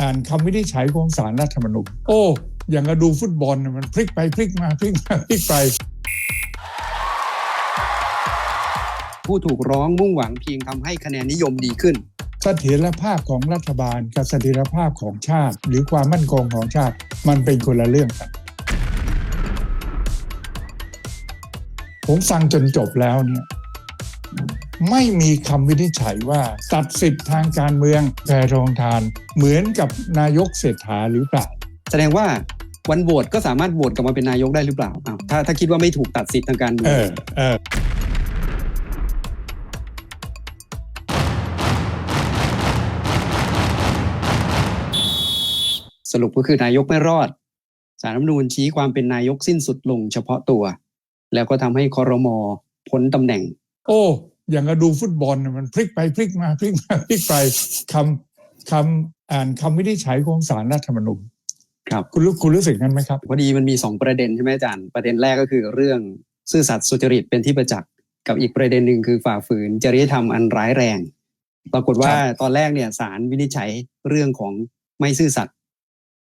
อ่านคำวินิจฉัยของสารรัฐธรรมนูญโอ้อย่างกับดูฟุตบอลน่ะมันพลิกไปพลิกมาพลิกมาพลิกไป ผู้ถูกร้องมุ่งหวังเพียงทำให้คะแนนนิยมดีขึ้นเสถียรภาพของรัฐบาลกับเสถียรภาพของชาติ หรือความมั่นคงของชาติมันเป็นคนละเรื่องกันผมฟังจนจบแล้วเนี่ย ไม่มีคำวินิจฉัยว่าตัดสิทธิ์ทางการเมืองแพรทองทาน เหมือนกับนายกเศรษฐาหรือเปล่า แสดงว่าวันโหวตก็สามารถโหวตกลับมาเป็นนายกได้หรือเปล่าอ้าวถ้าถ้าคิดว่าไม่ถูกตัดสิทธิ์ทางการเมืเอองอเออสรุปก็คือนายกไม่รอด สารรัฐธรรมนูญชี้ความเป็นนายกสิ้นสุดลงเฉพาะตัว แล้วก็ทำให้คอรมอพ้นตำแหน่ง โอ้ อย่างกับดูฟุตบอลน่ะมันพลิกไปพลิกมาพลิกมาพลิกไปคำคำอ่านคำวินิจฉัยของสารรัฐธรรมนูญครับคุณรู้คุณรู้สึกงั้นไหมครับพอดีมันมีสองประเด็นใช่ไหมอาจารย์ประเด็นแรกก็คือเรื่องซื่อสัตย์สุจริตเป็นที่ประจักษ์กับอีกประเด็นหนึ่งคือฝ่าฝืนจริยธรรมอันร้ายแรง ปรากฏว่าครับตอนแรกเนี่ยศาลวินิจฉัยเรื่องของไม่ซื่อสัตย์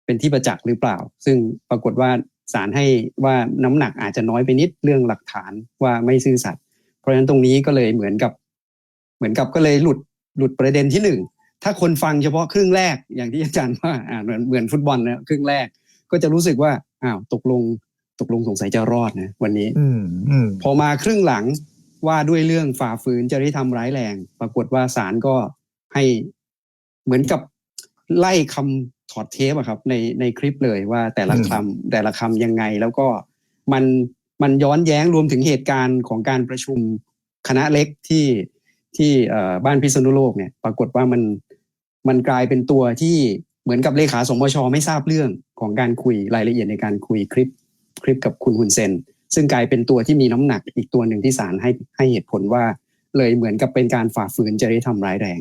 เป็นที่ประจักษ์หรือเปล่า ซึ่งปรากฏว่าศาลให้ว่าน้ำหนักอาจจะน้อยไปนิดเรื่องหลักฐานว่าไม่ซื่อสัตย์ เพราะฉะนั้นตรงนี้ก็เลยเหมือนกับ เหมือนกับก็เลยหลุดหลุดประเด็นที่หนึ่งถ้าคนฟังเฉพาะครึ่งแรกอย่างที่อาจารย์ว่าอ่าเหมือนเหมือนฟุตบอลนะครึ่งแรก ก็จะรู้สึกว่าอ้าวตกลงตกลงสงสัยจะรอดนะวันนี้ อืมอืมพอมาครึ่งหลังว่าด้วยเรื่องฝ่าฝืนจริยธรรมร้ายแรง ปรากฏว่าศาลก็ให้เหมือนกับไล่คำถอดเทปอะครับ ในในคลิปเลยว่าแต่ละคำแต่ละคำยังไงแล้วก็มัน มันย้อนแย้งรวมถึงเหตุการณ์ของการประชุมคณะเล็กที่ที่บ้านพิษณุโลกเนี่ย ปรากฏว่ามันมันกลายเป็นตัวที่เหมือนกับเลขาสมชไม่ทราบเรื่องของการคุยรายละเอียดในการคุยคลิปคลิปกับคุณฮุนเซน ซึ่งกลายเป็นตัวที่มีน้ำหนักอีกตัวหนึ่งที่ศาลให้ให้เหตุผลว่าเลยเหมือนกับเป็นการฝ่าฝืนจริยธรรมร้ายแรง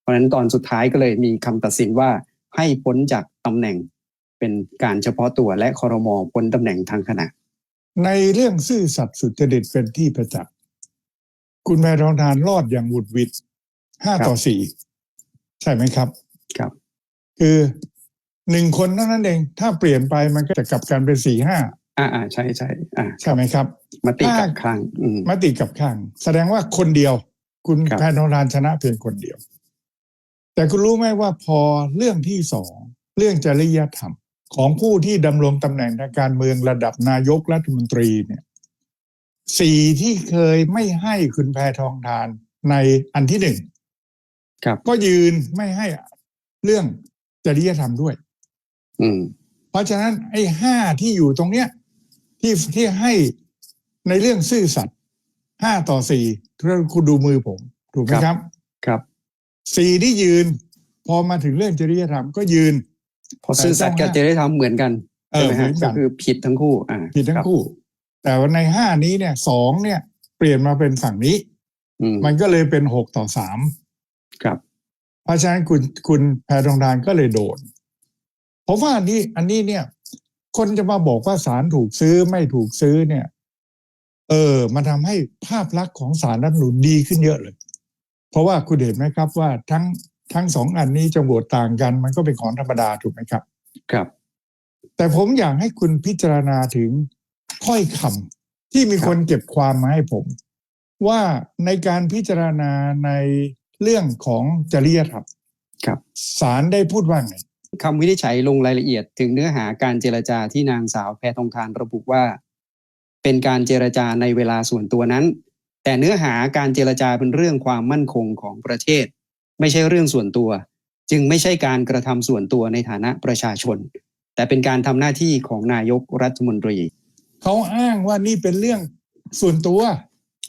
เพราะฉะนั้นตอนสุดท้ายก็เลยมีคำตัดสินว่าให้พ้นจากตำแหน่งเป็นการเฉพาะตัวและคอรมอพ้นตำแหน่งทางคณะ ในเรื่องซื่อสัตย์สุจริตเป็นที่ประจักษ์คุณแพรทองทานรอดอย่างหวุดหวิดห้าครับต่อสี่ใช่ไหมครับครับ คือหนึ่งคนเท่านั้นเอง ถ้าเปลี่ยนไปมันก็จะกลับกันเป็นสี่ห้าอ่าอ่าใช่ใช่อ่าใช่ไหมครับมติกับถ้าครั้งอืมมติกับข้าง แสดงว่าคนเดียว คุณครับแพทองทานชนะเพียงคนเดียว แต่คุณรู้ไหมว่าพอเรื่องที่สองเรื่องจริยธรรม ของผู้ที่ดำรงตำแหน่งทางการเมืองระดับนายกรัฐมนตรีเนี่ยสี่ที่เคยไม่ให้คุณแพทองทานในอันที่หนึ่งครับก็ยืนไม่ให้เรื่องจริยธรรมด้วยอืมเพราะฉะนั้นไอ้ห้าที่อยู่ตรงเนี้ย ที่ที่ให้ในเรื่องซื่อสัตย์ห้าต่อสี่ถ้าคุณดูมือผม ถูกไหมครับ ครับครับสี่ที่ยืน พอมาถึงเรื่องจริยธรรมก็ยืนเพอซื่อสัตย์กับจริยธรรมเหมือนกันเอใช่อไหมเหมืฮะอนก็กันคือผิดทั้งคู่ อ่าผิดทั้คงรับคู่ แต่ว่าในห้านี้เนี่ยสองเนี่ย เปลี่ยนมาเป็นฝั่งนี้อืมมันก็เลยเป็นหกต่อสามครับ เพราะฉะนั้นคุณคุณแพทองทานก็เลยโดนผมว่าอันนี้อันนี้เนี่ย คนจะมาบอกว่าศาลถูกซื้อไม่ถูกซื้อเนี่ย เออ มันทำให้ภาพลักษณ์ของศาลรัฐธรรมนูญดีขึ้นเยอะเลย เพราะว่าคุณเห็นไหมครับว่าทั้ง ทั้งสองอันนี้จะโหวตต่างกัน มันก็เป็นของธรรมดาถูกไหมครับ ครับ แต่ผมอยากให้คุณพิจารณาถึงถ้อยคำที่มีครับคนเก็บความมาให้ผม ว่าในการพิจารณาในเรื่องของจริยธรรมครับศาลได้พูดว่าไงคำวินิจฉัยลงรายละเอียดถึงเนื้อหาการเจรจาที่นางสาวแพทองทานระบุว่า เป็นการเจรจาในเวลาส่วนตัวนั้น แต่เนื้อหาการเจรจาเป็นเรื่องความมั่นคงของประเทศ ไม่ใช่เรื่องส่วนตัว จึงไม่ใช่การกระทำส่วนตัวในฐานะประชาชน แต่เป็นการทำหน้าที่ของนายกรัฐมนตรีเขาอ้างว่านี่เป็นเรื่องส่วนตัว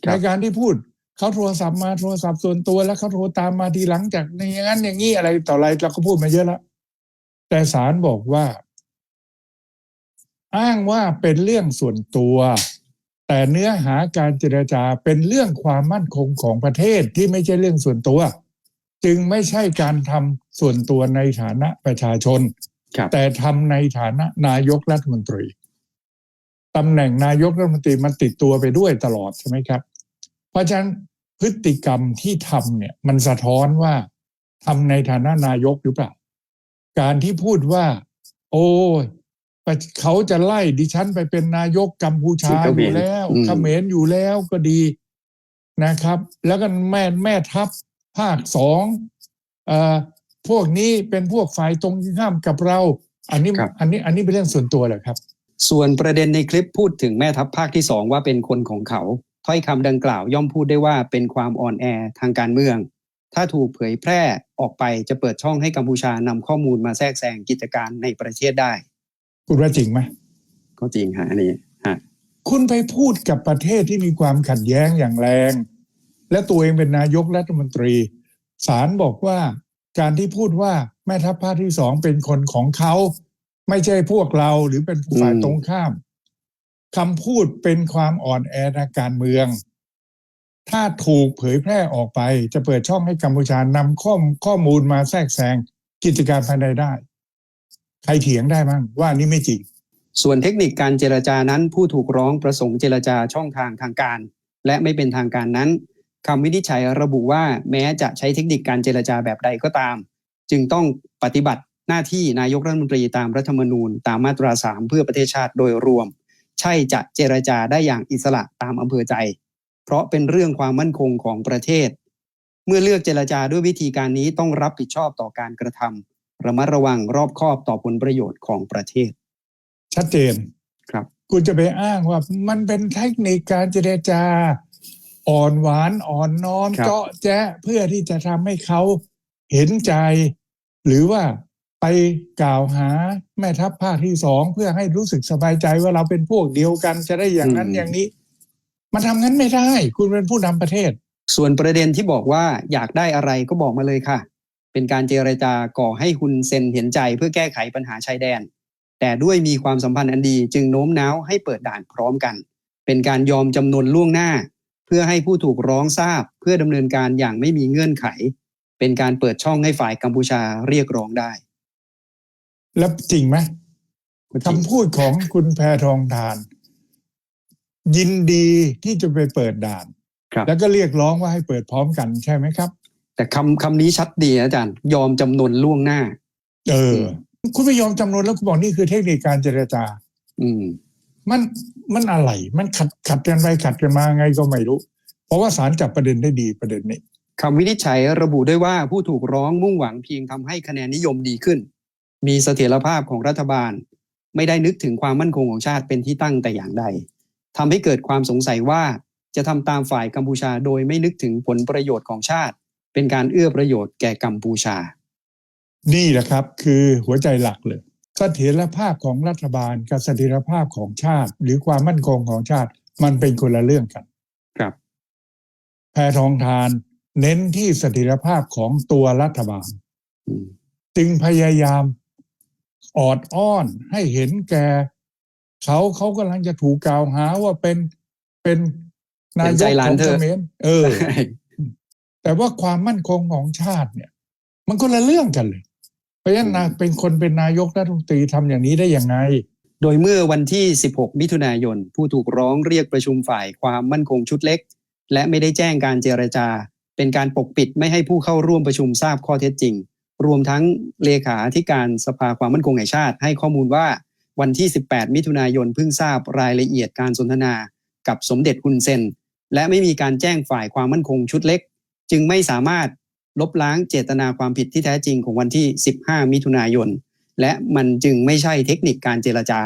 ครัในบการที่พูดเขาโทรศัพท์มาโทรศัพท์ส่วนตัวแล้วเขาโทรตามมาทีหลังจากอย่างนั้นอย่างนี้อะไรต่ออะไรเราก็พูดมาเยอะแล้วแต่ศาลบอกว่า อ้างว่าเป็นเรื่องส่วนตัว แต่เนื้อหาการเจรจาเป็นเรื่องความมั่นคงของประเทศที่ไม่ใช่เรื่องส่วนตัว จึงไม่ใช่การทำส่วนตัวในฐานะประชาชนครับแต่ทำในฐานะนายกรัฐมนตรีตำแหน่งนายกรัฐมนตรีมันติดตัวไปด้วยตลอดใช่ไหมครับ เพราะฉะนั้นพฤติกรรมที่ทำเนี่ยมันสะท้อนว่าทำในฐานะนายกหรือเปล่า การที่พูดว่า โอ้ยไปเขาจะไล่ดิฉันไปเป็นนายกกัมพูชาเขมรอยู่แล้วอืมเขมรอยู่แล้วก็ดีนะครับ แล้วก็แม่แม่ทัพ ภาคสองเอ่อพวกนี้เป็นพวกฝ่ายตรงข้ามกับเรา อันนี้ครับอันนี้อันนี้เป็นเรื่องส่วนตัวเหรอครับ ส่วนประเด็นในคลิปพูดถึงแม่ทัพภาคที่สองว่าเป็นคนของเขา ถ้อยคำดังกล่าวย่อมพูดได้ว่าเป็นความอ่อนแอทางการเมือง ถ้าถูกเผยแพร่ออกไปจะเปิดช่องให้กัมพูชานำข้อมูลมาแทรกแซงกิจการในประเทศได้คุณว่าจริงไหมก็จริงฮะอันนี้ฮะคุณไปพูดกับประเทศที่มีความขัดแย้งอย่างแรง และตัวเองเป็นนายกรัฐมนตรีศาลบอกว่าการที่พูดว่าแม่ทัพภาคที่สองเป็นคนของเขาไม่ใช่พวกเราหรือเป็นฝ่ายตรงข้ามคำพูดเป็นความอ่อนแอทางการเมือง ถ้าถูกเผยแพร่ออกไป จะเปิดช่องให้กัมพูชานำข้อข้อมูลมาแทรกแซงกิจการภายในได้ ใครเถียงได้มั้งว่านี่ไม่จริง ส่วนเทคนิคการเจรจานั้นผู้ถูกร้องประสงค์เจรจาช่องทางทางการ และไม่เป็นทางการนั้น คำวินิจฉัยระบุว่าแม้จะใช้เทคนิคการเจรจาแบบใดก็ตาม จึงต้องปฏิบัติหน้าที่นายกรัฐมนตรีตามรัฐธรรมนูญ ตามมาตราสามเพื่อประเทศชาติโดยรวม ใช่จะเจรจาได้อย่างอิสระตามอำเภอใจ เพราะเป็นเรื่องความมั่นคงของประเทศ เมื่อเลือกเจรจาด้วยวิธีการนี้ต้องรับผิดชอบต่อการกระทำระมัดระวังรอบคอบต่อผลประโยชน์ของประเทศ ชัดเจนครับ คุณจะไปอ้างว่ามันเป็นเทคนิคการเจรจา อ่อนหวานอ่อนน้อมครับเจาะแจ๊ะเพื่อที่จะทำให้เขาเห็นใจ หรือว่าไปกล่าวหาแม่ทัพภาคที่สองเพื่อให้รู้สึกสบายใจว่าเราเป็นพวกเดียวกันจะได้อย่างนั้นอย่างนี้ มันทำงั้นไม่ได้ คุณเป็นผู้นำประเทศ ส่วนประเด็นที่บอกว่าอยากได้อะไรก็บอกมาเลยค่ะ เป็นการเจรจาก่อให้คุณเซนเห็นใจเพื่อแก้ไขปัญหาชายแดน แต่ด้วยมีความสัมพันธ์อันดีจึงโน้มน้าวให้เปิดด่านพร้อมกัน เป็นการยอมจำนวนล่วงหน้า เพื่อให้ผู้ถูกร้องทราบเพื่อดำเนินการอย่างไม่มีเงื่อนไข เป็นการเปิดช่องให้ฝ่ายกัมพูชาเรียกร้องได้ แล้วจริงไหมก็จริงคำพูดของคุณแพทองทาน ยินดีที่จะไปเปิดด่านครับแล้วก็เรียกร้องว่าให้เปิดพร้อมกันใช่ไหมครับ แต่คำคำนี้ชัดดีนะอาจารย์ ยอมจำนวนล่วงหน้า เออ คุณไม่ยอมจำนวนแล้วคุณบอกนี่คือเทคนิคการเจรจา อืม มันมันอะไร มันขัดขัดกันไปขัดกันมาไงก็ไม่รู้ เพราะว่าศาลจับประเด็นได้ดีประเด็นนี้คำวินิจฉัยระบุด้วยว่าผู้ถูกร้องมุ่งหวังเพียงทำให้คะแนนนิยมดีขึ้น มีเสถียรภาพของรัฐบาล ไม่ได้นึกถึงความมั่นคงของชาติเป็นที่ตั้งแต่อย่างใดทำให้เกิดความสงสัยว่าจะทำตามฝ่ายกัมพูชาโดยไม่นึกถึงผลประโยชน์ของชาติ เป็นการเอื้อประโยชน์แก่กัมพูชา นี่แหละครับ คือหัวใจหลักเลย เสถียรภาพของรัฐบาลกับเสถียรภาพของชาติ หรือความมั่นคงของชาติมันเป็นคนละเรื่องกัน ครับ แพทองทานเน้นที่เสถียรภาพของตัวรัฐบาลอืมจึงพยายามออดอ้อนให้เห็นแก่เขาเขากำลังจะถูกกล่าวหาว่าเป็นเป็นนายกของเขมรเออ แต่ว่าความมั่นคงของชาติเนี่ย มันคนละเรื่องกันเลยเพ ราะฉะนั้นนะเป็นคนเป็นนายกรัฐมนตรีทำอย่างนี้ได้ยังไง โดยเมื่อวันที่ 16 มิถุนายน ผู้ถูกร้องเรียกประชุมฝ่ายความมั่นคงชุดเล็ก และไม่ได้แจ้งการเจรจา เป็นการปกปิดไม่ให้ผู้เข้าร่วมประชุมทราบข้อเท็จจริง รวมทั้งเลขาธิการสภาความมั่นคงแห่งชาติ ให้ข้อมูลว่าวันที่ 18 มิถุนายนเพิ่งทราบรายละเอียดการสนทนา กับสมเด็จฮุนเซนและไม่มีการแจ้งฝ่ายความมั่นคงชุดเล็ก จึงไม่สามารถ ลบล้างเจตนาความผิดที่แท้จริงของวันที่ 15 มิถุนายน และมันจึงไม่ใช่เทคนิคการเจรจา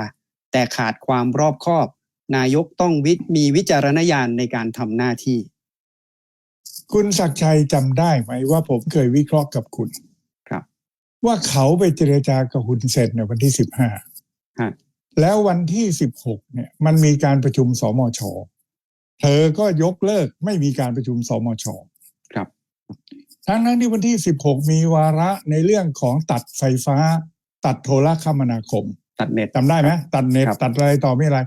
แต่ขาดความรอบคอบ นายกต้องวิมีวิจารณญาณในการทำหน้าที่ คุณศักดิ์ชัยจำได้ไหมว่าผมเคยวิเคราะห์กับคุณครับ ว่าเขาไปเจรจากับคุณเซนในวันที่สิบห้าฮะแล้ววันที่สิบหกเนี่ย มันมีการประชุมสมชเธอก็ยกเลิกไม่มีการประชุมสมชครับ ทั้งนั้นที่วันที่สิบหกมีวาระในเรื่องของตัดไฟฟ้า ตัดโทรคมนาคม ตัดเน็ตจำได้ไหมตัดเน็ตครับตัดอะไรต่อไม่อะไร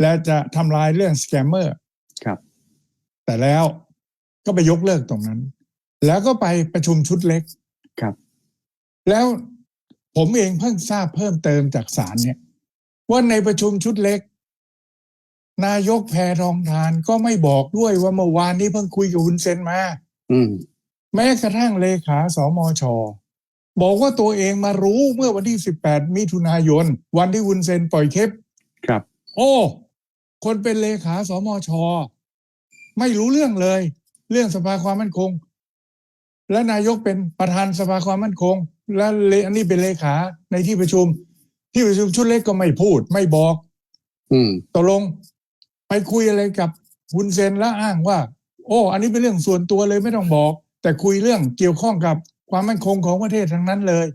และจะทำลายเรื่องสแกมเมอร์ครับ แต่แล้วก็ไปยกเลิกตรงนั้น แล้วก็ไปประชุมชุดเล็กครับ แล้วผมเองเพิ่งทราบเพิ่มเติมจากศาลเนี่ย ว่าในประชุมชุดเล็ก นายกแพทองทานก็ไม่บอกด้วยว่าเมื่อวานนี้เพิ่งคุยกับคุณเซนมา อืม แม้กระทั่งเลขาสมช บอกว่าตัวเองมารู้เมื่อวันที่ 18 มิถุนายน วันที่วุนเซนปล่อยคลิปครับ โอ้ คนเป็นเลขาสมช ไม่รู้เรื่องเลย เรื่องสภาความมั่นคง และนายกเป็นประธานสภาความมั่นคง และเลอันนี้เป็นเลขาในที่ประชุม ที่ประชุมชุดเล็กก็ไม่พูด ไม่บอก อืมตกลง ไปคุยอะไรกับวุนเซนแล้วอ้างว่า โอ้ อันนี้เป็นเรื่องส่วนตัวเลยไม่ต้องบอก แต่คุยเรื่องเกี่ยวข้องกับความมั่นคงของประเทศทั้งนั้นเลย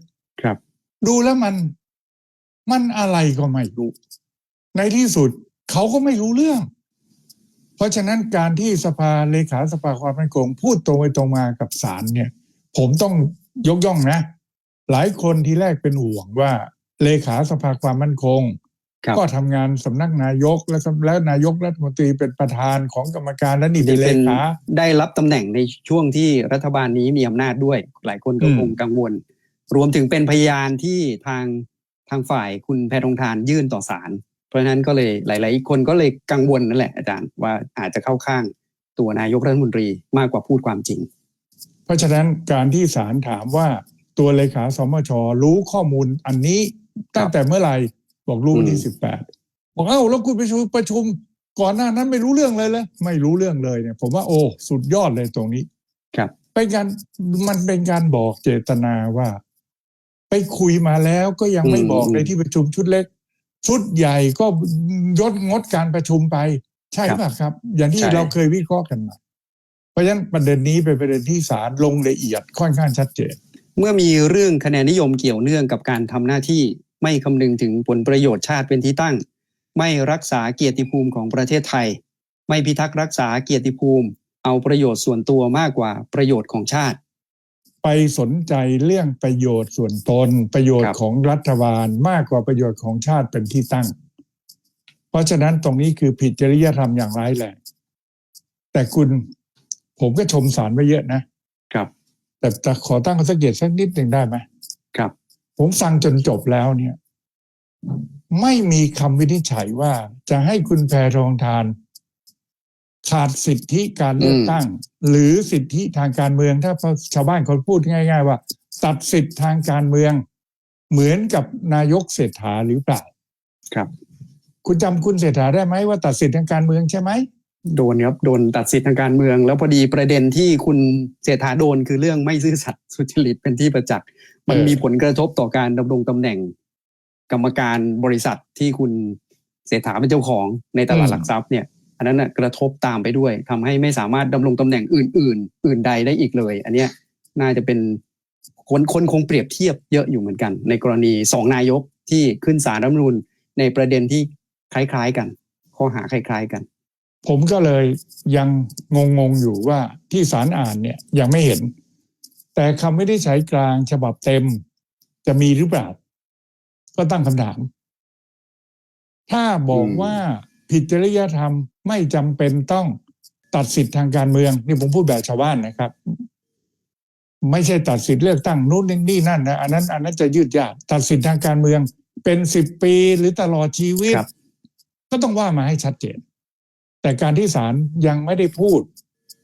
ครับ ดูแล้วมันมันอะไรก็ไม่รู้ ในที่สุดเขาก็ไม่รู้เรื่อง เพราะฉะนั้นการที่สภาเลขาสภาความมั่นคง พูดตรงไปตรงมากับศาลเนี่ย ผมต้องยกย่องนะ หลายคนที่แรกเป็นห่วงว่า เลขาสภาความมั่นคงครับ ก็ทำงานสำนักนายกและสำแล้วนายกรัฐมนตรีเป็นประธานของกรรมการและนี่เป็นเลขาได้รับตำแหน่งในช่วงที่รัฐบาลนี้มีอำนาจด้วย หลายคนก็อืมคงกังวล รวมถึงเป็นพยานที่ทางทางฝ่ายคุณแพทองทานยื่นต่อศาลเพราะฉะนั้นก็เลยหลาย ๆ คนก็เลยกังวลนั่นแหละอาจารย์ว่าอาจจะเข้าข้างตัวนายกรัฐมนตรีมากกว่าพูดความจริง เพราะฉะนั้นการที่ศาลถามว่าตัวเลขาสมชรู้ข้อมูลอันนี้ตั้งแต่เมื่อไหร่ บอกรู้วันที่อืมสิบแปดบอกเอ้าแล้วคุณไปประชุมประชุม ก่อนหน้านั้นไม่รู้เรื่องเลยเลยไม่รู้เรื่องเลยเนี่ย ผมว่าโอ้สุดยอดเลยตรงนี้ ครับเป็นการมันเป็นการบอกเจตนาว่า ไปคุยมาแล้วก็ยังไม่บอกในที่ประชุมชุดเล็ก ชุดใหญ่ก็ยดงดการประชุมไป ใช่ป่ะครับ อย่างที่ใช่เราเคยวิเคราะห์กันมาเพราะฉะนั้นประเด็นนี้เป็นประเด็นที่ศาลลงละเอียดค่อนข้างชัดเจน เมื่อมีเรื่องคะแนนนิยมเกี่ยวเนื่องกับการทำหน้าที่ ไม่คำนึงถึงผลประโยชน์ชาติเป็นที่ตั้ง ไม่รักษาเกียรติภูมิของประเทศไทย ไม่พิทักษ์รักษาเกียรติภูมิ เอาประโยชน์ส่วนตัวมากกว่าประโยชน์ของชาติ ไปสนใจเรื่องประโยชน์ส่วนตน ประโยชครัน์บของรัฐบาลมากกว่าประโยชน์ของชาติเป็นที่ตั้ง เพราะฉะนั้นตรงนี้คือผิดจริยธรรมอย่างร้ายแรงแต่คุณผมก็ชมศาลไว้เยอะนะครับ แต่แต่ขอตั้งข้อสังเกตสักนิดหนึ่งได้ไหมครับ ผมฟังจนจบแล้วเนี่ย ไม่มีคำวินิจฉัยว่าจะให้คุณแพรทองทาน ขาดสิทธิการเลือกตั้ง หรือสิทธิทางการเมือง ถ้าชาวบ้านเขาพูดง่าย ๆ ว่า ตัดสิทธิทางการเมือง เหมือนกับนายกเศรษฐาหรือเปล่า ครับ คุณจำคุณเศรษฐาได้ไหมว่าตัดสิทธิทางการเมืองใช่ไหม โดนครับโดนตัดสิทธิทางการเมือง แล้วพอดีประเด็นที่คุณเศรษฐาโดนคือเรื่องไม่ซื่อสัตย์สุจริตเป็นที่ประจักษ์มันเออมีผลกระทบต่อการดำรงตำแหน่ง กรรมการบริษัทที่คุณเศรษฐาเป็นเจ้าของในตลาดหลักทรัพย์เนี่ยอันนั้นนะกระทบตามไปด้วยทำให้ไม่สามารถดำรงตำแหน่งอื่น ๆ อื่นใดได้อีกเลย อันเนี้ยน่าจะเป็นคนคนคงเปรียบเทียบเยอะอยู่เหมือนกัน ในกรณีสองนายกที่ขึ้นศาลรัฐธรรมนูญในประเด็นที่คล้าย ๆ กัน ข้อหาคล้าย ๆ กัน ผมก็เลยยังงงๆอยู่ว่าที่ศาลอ่านเนี่ยยังไม่เห็น แต่คำไม่ได้ใช้กลางฉบับเต็ม จะมีหรือเปล่า ก็ตั้งคำถาม ถ้าบอกอืมว่าผิดจริยธรรมไม่จำเป็นต้องตัดสิทธิ์ทางการเมือง นี่ผมพูดแบบชาวบ้านนะครับ ไม่ใช่ตัดสิทธิ์เลือกตั้งนู้นนี่นั่นนะอันนั้น อันนั้นจะยืดยาดตัดสิทธิ์ทางการเมือง เป็นสิบปีหรือตลอดชีวิตครับก็ต้องว่ามาให้ชัดเจน แต่การที่ศาลยังไม่ได้พูด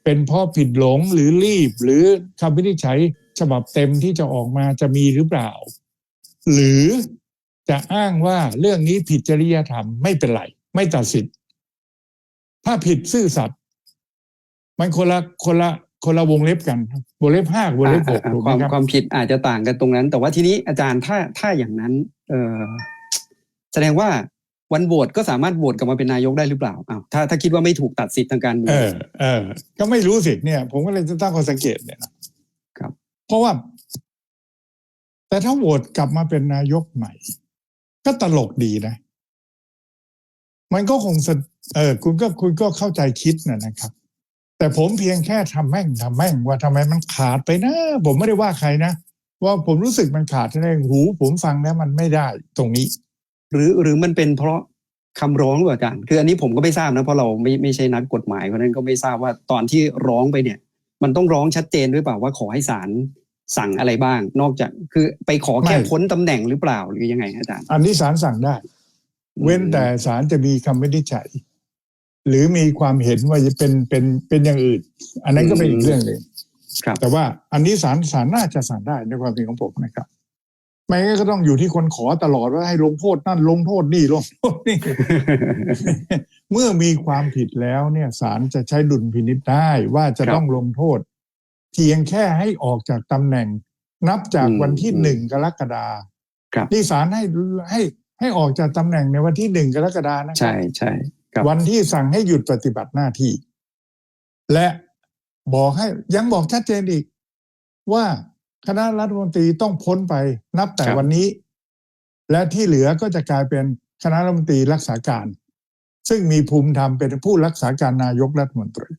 เป็นเพราะผิดหลงหรือรีบ หรือคำวินิจฉัยฉบับเต็มที่จะออกมาจะมีหรือเปล่า หรือจะอ้างว่าเรื่องนี้ผิดจริยธรรมไม่เป็นไร ไม่ตัดสินถ้าผิดซื่อสัตย์มันคนละคนละคนละวงเล็บกันวงเล็บห้าวงเล็บหกอ่าถูกคไหมวามครับความผิดอาจจะต่างกันตรงนั้น แต่ว่าทีนี้อาจารย์ถ้าถ้าอย่างนั้น เออแสดงว่า วันโหวตก็สามารถโหวตกลับมาเป็นนายกได้หรือเปล่าอ้าวถ้าถ้าคิดว่าไม่ถูกตัดสิทธิ์ทางการเมืเอองอเออ ก็ไม่รู้สิเนี่ย ผมก็เลยจะตั้งข้อสังเกตเนี่ยนะครับ เพราะว่า แต่ถ้าโหวตกลับมาเป็นนายกใหม่ ก็ตลกดีนะ มันก็คงสะเออ คุณก็คุณก็เข้าใจคิดนะนะครับ แต่ผมเพียงแค่ทำแม่งทำแม่งว่าทำไมมันขาดไปนะ ผมไม่ได้ว่าใครนะว่าผมรู้สึกมันขาดในหู ผมฟังแล้วมันไม่ได้ ตรงนี้ หรือหรือมันเป็นเพราะคำร้องหรือเปล่าอาจารย์คืออันนี้ผมก็ไม่ทราบนะเพราะเราไม่ไม่ใช่นักกฎหมายเพราะฉะนั้นก็ไม่ทราบว่าตอนที่ร้องไปเนี่ย มันต้องร้องชัดเจนด้วยเปล่าว่าขอให้ศาลสั่งอะไรบ้าง นอกจากคือไปขอแค่ไม่พ้นตำแหน่งหรือเปล่าหรือยังไงอาจารย์ อันนี้ศาลสั่งได้ เว้นแต่ศาลจะมีคำวินิจฉัย หรือมีความเห็นว่าจะเป็นเป็นเป็นอย่างอื่น อันนั้นก็เป็นอีกเรื่องหนึ่งครับแต่ว่าอันนี้ศาลศาลน่าจะสั่งได้ในความเห็นของผมนะครับ ไม่งั้นก็ต้องอยู่ที่คนขอตลอดว่าให้ลงโทษนั่นลงโทษนี่ลงโทษนี่ เมื่อมีความผิดแล้วเนี่ยศาลจะใช้ดุลพินิษได้ว่าจะครับต้องลงโทษ เพียงแค่ให้ออกจากตำแหน่ง นับจากอืมวันที่อืมหนึ่งกรกฎาครับนี่ศาลให้ให้ให้ออกจากตำแหน่งในวันที่หนึ่งกรกฎานะครัใช่ใช่ครับวันที่สั่งให้หยุดปฏิบัติหน้าที่ และบอกให้ยังบอกชัดเจนอีกว่า คณะรัฐมนตรีต้องพ้นไปนับแต่ครับวันนี้ และที่เหลือก็จะกลายเป็นคณะรัฐมนตรีรักษาการ ซึ่งมีภูมิธรรมเป็นผู้รักษาการนายกรัฐมนตรี